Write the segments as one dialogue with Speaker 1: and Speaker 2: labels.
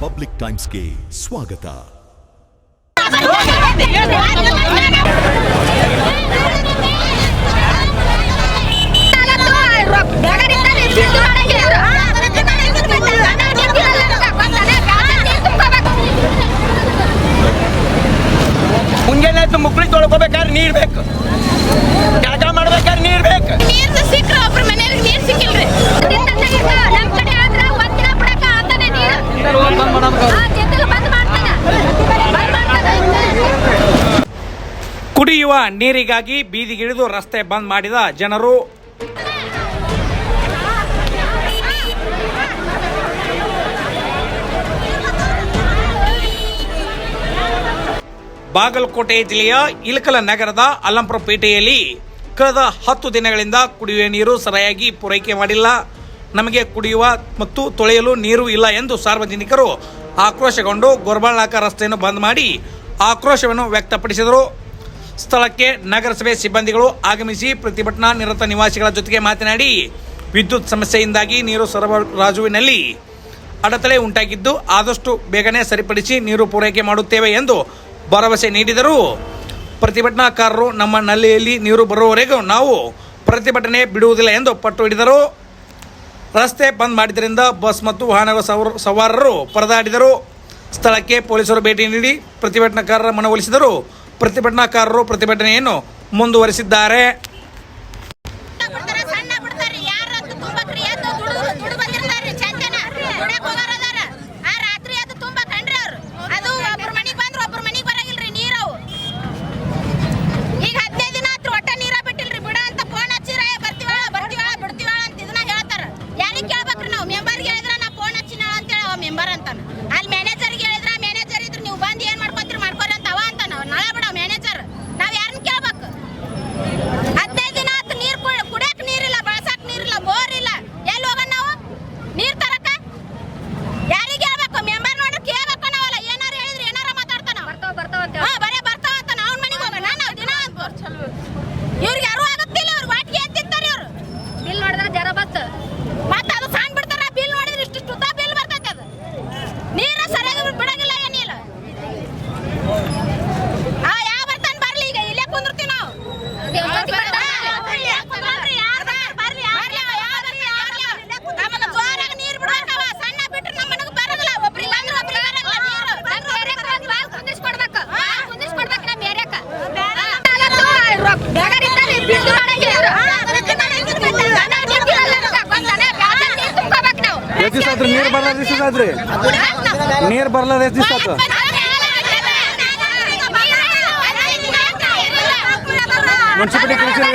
Speaker 1: Public ಟೈಮ್ಸ್ಗೆ ಸ್ವಾಗತ
Speaker 2: ಮುಂಜಾನೆ ಆಯ್ತು ಮುಕ್ಳಿ ತೊಳ್ಕೊಬೇಕಾದ್ರೆ ನೀರ್ ಬೇಕು ಕುಡಿಯುವ ನೀರಿಗಾಗಿ ಬೀದಿಗಿಳಿದು ರಸ್ತೆ ಬಂದ್ ಮಾಡಿದ ಜನರು. ಬಾಗಲಕೋಟೆ ಜಿಲ್ಲೆಯ ಇಲಕಲ ನಗರದ ಅಲ್ಲಂಪುರ ಪೇಟೆಯಲ್ಲಿ ಕಳೆದ ಹತ್ತು ದಿನಗಳಿಂದ ಕುಡಿಯುವ ನೀರು ಸರಿಯಾಗಿ ಪೂರೈಕೆ ಮಾಡಿಲ್ಲ. ನಮಗೆ ಕುಡಿಯುವ ಮತ್ತು ತೊಳೆಯಲು ನೀರು ಇಲ್ಲ ಎಂದು ಸಾರ್ವಜನಿಕರು ಆಕ್ರೋಶಗೊಂಡು ಗೊರ್ಬಾಳಕ ರಸ್ತೆಯನ್ನು ಬಂದ್ ಮಾಡಿ ಆಕ್ರೋಶವನ್ನು ವ್ಯಕ್ತಪಡಿಸಿದರು. ಸ್ಥಳಕ್ಕೆ ನಗರಸಭೆ ಸಿಬ್ಬಂದಿಗಳು ಆಗಮಿಸಿ ಪ್ರತಿಭಟನಾ ನಿರತ ನಿವಾಸಿಗಳ ಜೊತೆಗೆ ಮಾತನಾಡಿ, ವಿದ್ಯುತ್ ಸಮಸ್ಯೆಯಿಂದಾಗಿ ನೀರು ಸರಬರಾಜುವಿನಲ್ಲಿ ಅಡೆತಡೆ ಉಂಟಾಗಿದ್ದು, ಆದಷ್ಟು ಬೇಗನೆ ಸರಿಪಡಿಸಿ ನೀರು ಪೂರೈಕೆ ಮಾಡುತ್ತೇವೆ ಎಂದು ಭರವಸೆ ನೀಡಿದರು. ಪ್ರತಿಭಟನಾಕಾರರು ನಮ್ಮ ನಲ್ಲಿಯಲ್ಲಿ ನೀರು ಬರುವವರೆಗೂ ನಾವು ಪ್ರತಿಭಟನೆ ಬಿಡುವುದಿಲ್ಲ ಎಂದು ಪಟ್ಟು ಹಿಡಿದರು. ರಸ್ತೆ ಬಂದ್ ಮಾಡಿದ್ದರಿಂದ ಬಸ್ ಮತ್ತು ವಾಹನಗಳ ಸವಾರ- ಸವಾರರು ಪರದಾಡಿದರು. ಸ್ಥಳಕ್ಕೆ ಪೊಲೀಸರು ಭೇಟಿ ನೀಡಿ ಪ್ರತಿಭಟನಾಕಾರರ ಮನವೊಲಿಸಿದರು. ಪ್ರತಿಭಟನಾಕಾರರು ಪ್ರತಿಭಟನೆಯನ್ನು ಮುಂದುವರಿಸಿದ್ದಾರೆ.
Speaker 3: ಆತ್ರಿ ನೀರ್
Speaker 4: ಬರ್ಲಾರ್ದ ಎಷ್ಟ್ ದಿವ್ಸ ಆತ್ರಿ? ನೀರ್ ಬರ್ಲಾರ್ದ ಎಷ್ಟು ದಿವಸ ಆತು? ಮುನ್ಸಿಪಾಲಿಟಿ ಕಳಿಸಿರಿ?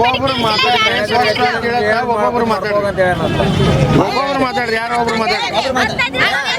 Speaker 5: ಒಬ್ಬೊಬ್ರು ಮಾತಾಡಿದ್ರೆ ಒಬ್ಬೊಬ್ರು ಮಾತಾಡಿದ್ರೆ ಒಬ್ಬೊಬ್ರು ಮಾತಾಡ್ರಿ ಯಾರೋ ಒಬ್ರು ಮಾತಾಡ್ರಿ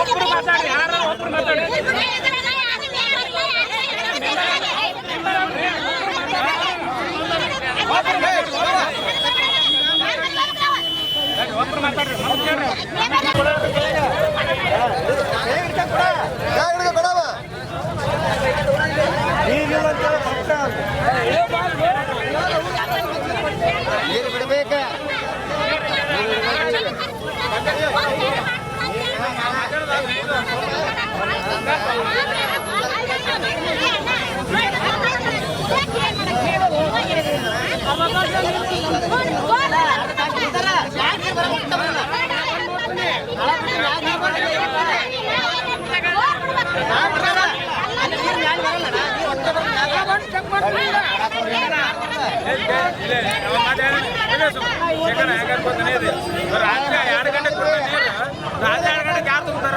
Speaker 5: ಒಬ್ಬರು ಮಾತಾಡಿ
Speaker 3: ಯಾರು ಒಬ್ಬರು ಮಾತಾಡಿ Go, go, go.
Speaker 2: ರಾತ್ರಿ ಎರಡು ಗಂಟೆಗೆ ರಾತ್ರಿ ಎರಡು ಗಂಟೆಗೆ ಯಾರು ತುಂಬ್ತಾರ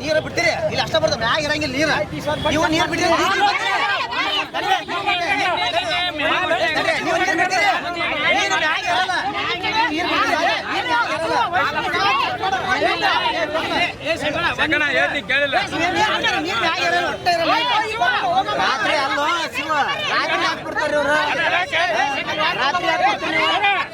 Speaker 6: ನೀರು ಬಿಡ್ತೀರಿ ಇಲ್ಲಿ ಅಷ್ಟ ಬರ್ತದೆ ಮ್ಯಾಗ ಇರಂಗಿಲ್ಲ ನೀರು ನೀವು ನೀರು ಬಿಡ್ತೀರಿ ನೀವು ನೀರು ಬಿಡ್ತೀರಿ ನೀರು ಮ್ಯಾಗ ಇರಲ್ಲ ರಾತ್ರಿ ಅಲ್ವಾ ಶಿವ ರಾತ್ರಿ ಹಾಕ್ಬಿಡ್ತಾರೆ ಇವರು ರಾತ್ರಿ ಹಾಕ್ಬಿಡ್ತಾರೆ